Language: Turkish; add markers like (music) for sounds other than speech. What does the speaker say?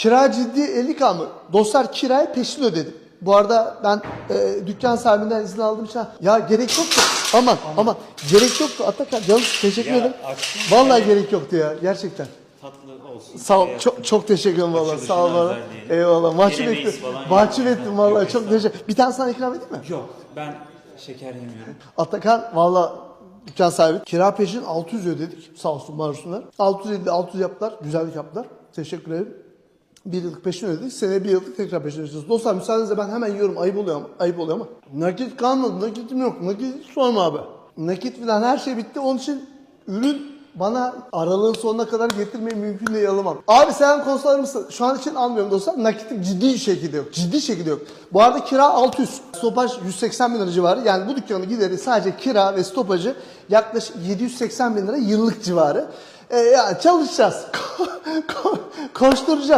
Kira ciddi 50k mı? Dostlar kirayı peşin ödedim. Bu arada ben e, dükkan sahibinden izin aldığım için ya gerek yoktu. Aman aman gerek yoktu Atakan canım teşekkür Ya, ederim. Vallahi gerek yoktu ya gerçekten. Tatlı olsun. Sağ ol, Ee, çok çok teşekkür ederim valla. Açılışına Sağ ol bana. özel diyelim. Eyvallah. Mahcup ettim. falan Mahcup ettim valla. Yok, Çok estağfurullah. teşekkür. Bir tane sana ikram edeyim mi? Yok ben şeker yemiyorum. Atakan valla dükkan sahibi. Kira peşin 600 ödedik. Sağ olsun var olsunlar. 650 600 yaptılar. Güzellik yaptılar. Teşekkür ederim. Bir yıllık peşin ödedik. Seneye bir yıllık tekrar peşin ödeyeceğiz. Dostlar müsaadenizle ben hemen yiyorum. Ayıp oluyor ama. Ayıp oluyor ama. Nakit kalmadı. Nakitim yok. Nakit sorma abi. Nakit falan her şey bitti. Onun için ürün bana aralığın sonuna kadar getirmeyi mümkün değil alamam. Abi sen konser mısın? Şu an için almıyorum dostlar. Nakitim ciddi şekilde yok. Ciddi şekilde yok. Bu arada kira 600. Stopaj 180 bin lira civarı. Yani bu dükkanın gideri sadece kira ve stopajı yaklaşık 780 bin lira yıllık civarı. Ee, yani çalışacağız. (laughs) Koşturacağız.